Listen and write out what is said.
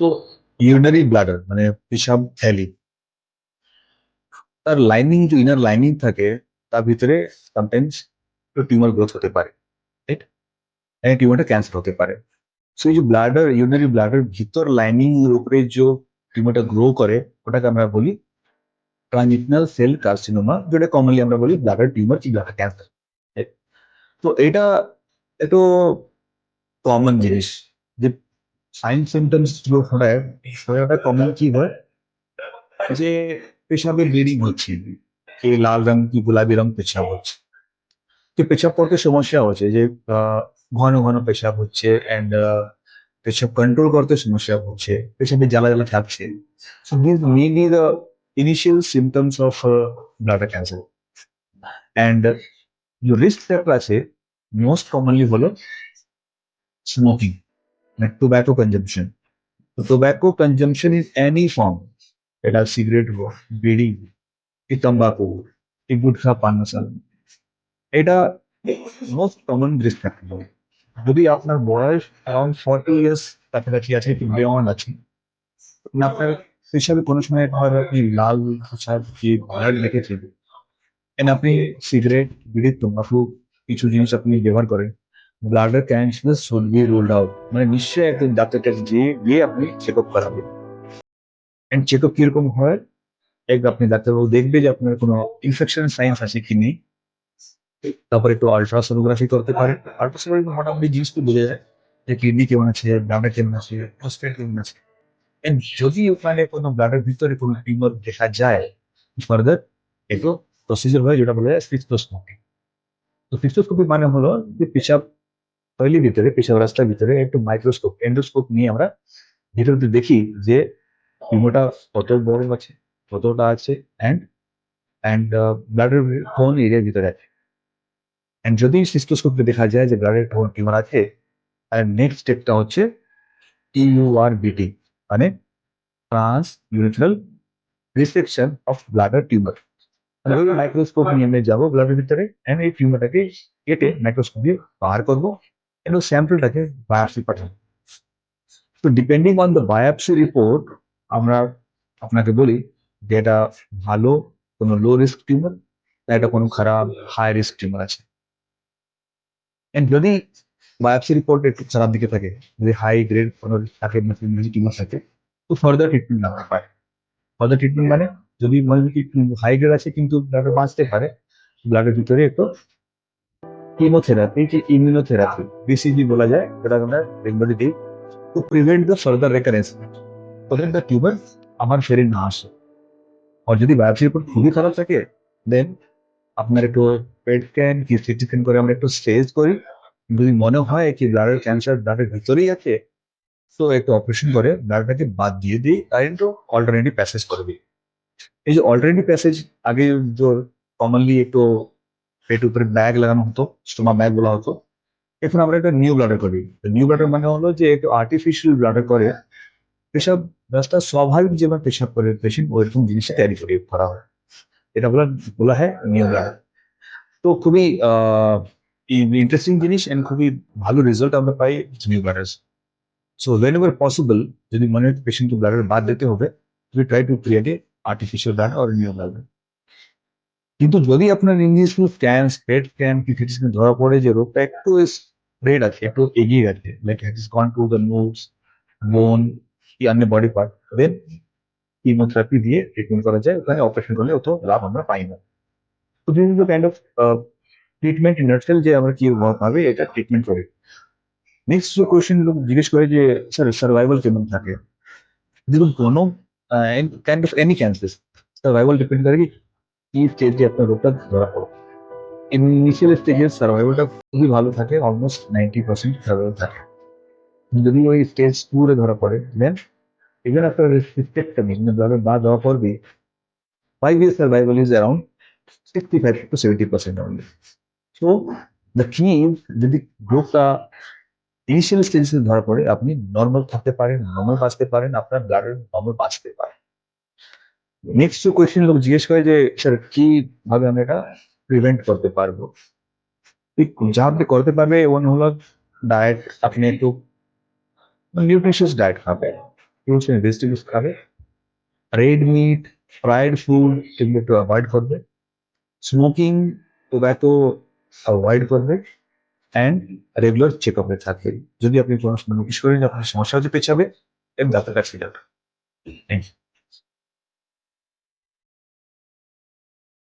তো unary bladder মানে পেশাব থ্যালি। তার লাইনিং যে ইনার লাইনিং থাকে, তার ভিতরে সামটাইমস টিউমার গ্রোথ হতে পারে রাইট টিউমারটা ক্যান্সার হতে পারে। সো এই যে ব্লাডার ইউনারি ব্লাডার ভিতর লাইনিং এর উপরে যে টিউমারটা গ্রো করে, ওটাকে আমরা বলি ট্রানজিশনাল সেল কার্সিনোমা যেটা কমনলি আমরা বলি ব্লাডার টিউমার কি ব্লাডার ক্যান্সার তো এটা এত কমন জিনিস। সাইন সিমটমসগুলো ওটা কমন কি হয়, যে পেশাবে ব্লিডিং হচ্ছে কি লাল রং কি গোলাপি রং পেশাব হচ্ছে। তো পেশাব করতে সমস্যা হচ্ছে, যে ঘন ঘন পেশাব হচ্ছে অ্যান্ড পেশাব কন্ট্রোল করতে সমস্যা হচ্ছে, পেশাবে জ্বালা জ্বালা থাকছে। So this maybe the initial symptoms of bladder cancer and যে রিস্ক ফ্যাক্টর আছে মোস্ট কমনলি হলো smoking like tobacco consumption. So tobacco consumption in any form, এটা সিগারেট হোক বিড়ি কি তম্বাকু কি গুটখা পান এটা মোস্ট কমন রিস্ক যদি আপনার বয়স অ্যারাউন্ড ফর্টি ইয়ার্স কাছাকাছি আছে কি বেয়ন আছে না আপনার হিসাবে কোনো সময় আপনি লাল পোশাক কি ব্লাড দেখেছেন এন্ড আপনি সিগারেট বিড়ি তম্বাকু কিছু জিনিস আপনি ব্যবহার করেন bladder cancer should be ruled out মানে নিশ্চয়ই একজন ডাক্তার কাছে গিয়ে গিয়ে আপনি চেক আপ করাবেন। এন্ড চেক আপ কীরকম হয়? এক আপনি ডাক্তারবাবু দেখবে যে আপনার কোনো ইনফেকশন সাইন্স আছে কি নেই। তারপর একটু আলট্রাসোনোগ্রাফি করতে পারে আলট্রাসোনোগ্রাফি মোটামুটি তো বোঝা যায় যে কিডনি কেমন আছে ব্লাডার কেমন আছে প্রস্টেট কেমন আছে। এন্ড যদি ওখানে কোনো ব্লাডের ভিতরে কোনো টিউমার দেখা যায় ফার্দার একটু প্রসিজার হয় যেটা বলে সিস্টোস্কোপি তো সিস্টোস্কোপি মানে হলো যে পেশাব শৈলীর ভিতরে, পেশাব রাস্তার ভিতরে একটু মাইক্রোস্কোপ এন্ডোস্কোপ নিয়ে আমরা ভিতরে দেখি যে টিউমারটা কত বড় আছে, কতটা আছে অ্যান্ড অ্যান্ড ব্লাডের কোন এরিয়ার ভিতরে আছে। অ্যান্ড যদি সিস্টোস্কোপে দেখা যায় যে ব্লাডের কোন টিউমার আছে আর নেক্সট স্টেপটা হচ্ছে টিইউআর বিটি মানে transurethral resection of bladder tumour microscope নিয়ে আমরা যাব ব্লাডের ভিতরে অ্যান্ড এই টিউমারটাকে কেটে মাইক্রোস্কোপ দিয়ে বার করব। এবং স্যাম্পলটাকে বায়োপসি পাঠাবো তো depending on the biopsy report আমরা আপনাকে বলি যে এটা ভালো, কোনো লো রিস্ক টিউমার না এটা কোনো খারাপ হাই রিস্ক টিউমার আছে। এন্ড যদি বায়োপসি রিপোর্ট একটু খারাপ দিকে থাকে, যদি হাই গ্রেড কোনো থাকে টিউমার থাকে, তো ফার্দার ট্রিটমেন্ট নেওয়া পায় ফার্দার ট্রিটমেন্ট মানে যদি মনে হাই গ্রেড আছে, কিন্তু ব্লাডে বাঁচতে পারে ব্লাডের ভিতরে একটু কেমোথেরাপি যে ইমিউনোথেরাপি বিসিজি বলা যায় যেটা আমরা বেঙ্গলি দিই to prevent the further recurrence ওদের দ্য টিউমার আমার শরীর না আসে আর যদি বায়োপসি রিপোর্ট খুবই খারাপ থাকে দেন আপনার একটু পেট স্ক্যান কি সিটি স্ক্যান করে আমরা একটু স্টেজ করি। যদি মনে হয় কি ব্লাডের ক্যান্সার ব্লাডের ভিতরেই আছে, তো একটু অপারেশন করে ব্লাডটাকে বাদ দিয়ে দিই, আর একটু অল্টারনেটিভ প্যাসেজ করে দিই। এই যে অল্টারনেটিভ প্যাসেজ আগে কমনলি একটু পেট উপরে ব্যাগ লাগানো হতো স্টোমা ব্যাগ বলা হতো। এখন আমরা একটা নিউ ব্লাডার করি। নিউ ব্লাডার মানে হলো যে একটু আর্টিফিশিয়াল ব্লাডার করে, পেশাব, রাস্তা স্বাভাবিক যেভাবে পেশাব করে পেশেন্ট ওইরকম জিনিসটা তৈরি করে, করা হয়। এটা বলা বলা হয় নিউ ব্লাডার তো খুবই ইন্টারেস্টিং জিনিস এন্ড খুবই ভালো রেজাল্ট আমরা পাই new bladders so whenever possible যদি মনে হয় পেশেন্টকে ব্লাডার বাদ দিতে হবে we try to create a artificial bladder or new bladder কিন্তু যদি আপনার ইঞ্জিনিয়ার স্ক্যান স্প্রেড স্ক্যান কি সিটি স্ক্যান ধরা পড়ে যে রোগটা একটু স্প্রেড আছে একটু এগিয়ে গেছে like that is gone to the nose bone কি অন্য বডি পার্ট দেন কিমোথেরাপি দিয়ে ট্রিটমেন্ট করা যায় ওখানে অপারেশন করলে অত লাভ আমরা পাই না তো this is the kind of treatment ইনার্সেল যে আমরা কি ভাবে এটা ট্রিটমেন্ট করি নেক্সট যে কোয়েশ্চেন লোক জিজ্ঞেস করে যে স্যার সার্ভাইভাল কেমন থাকে দেখুন কোনো kind of any cancer survival depend করে কি কি স্টেজে আপনার রোগটা ধরা পড়ো? ইনিশিয়াল স্টেজে সার্ভাইভালটা খুবই ভালো থাকে অলমোস্ট নাইনটি পার্সেন্ট সার্ভাইভাল থাকে। যদি ওই স্টেজ টুরে ধরা পড়ে দেন ইভেন আফটার সিস্টেক্টমি ব্লাডের বা দেওয়া পড়বে five year survival is around sixty five to seventy percent only so the কি যদি রোগটা ইনিশিয়াল স্টেজে ধরা পড়ে, আপনি নর্মাল থাকতে পারেন নর্মাল বাঁচতে পারেন, আপনার ব্লাডের নর্মাল বাঁচতে পারে। নেক্সট কোয়েশ্চেন লোক জিজ্ঞেস করে যে স্যার কীভাবে আমরা এটা প্রিভেন্ট করতে পারব? যা আপনি করতে পারবে ওন হলো ডায়েট আপনি একটু নিউট্রিশিয়াস ডায়েট খাবেন। ফ্রুটস ভেজিটেবলস খাবে রেড মিট ফ্রাইড ফুড এগুলো একটু অ্যাভয়েড করবে। স্মোকিং টোব্যাকো অ্যাভয়েড করবে। অ্যান্ড রেগুলার চেক আপে থাকবে। যদি আপনি কোনো সময় নোটিস করেন আপনার সমস্যা হচ্ছে, পেছাবে এর ডাক্তার কাছে যাবে। Thank you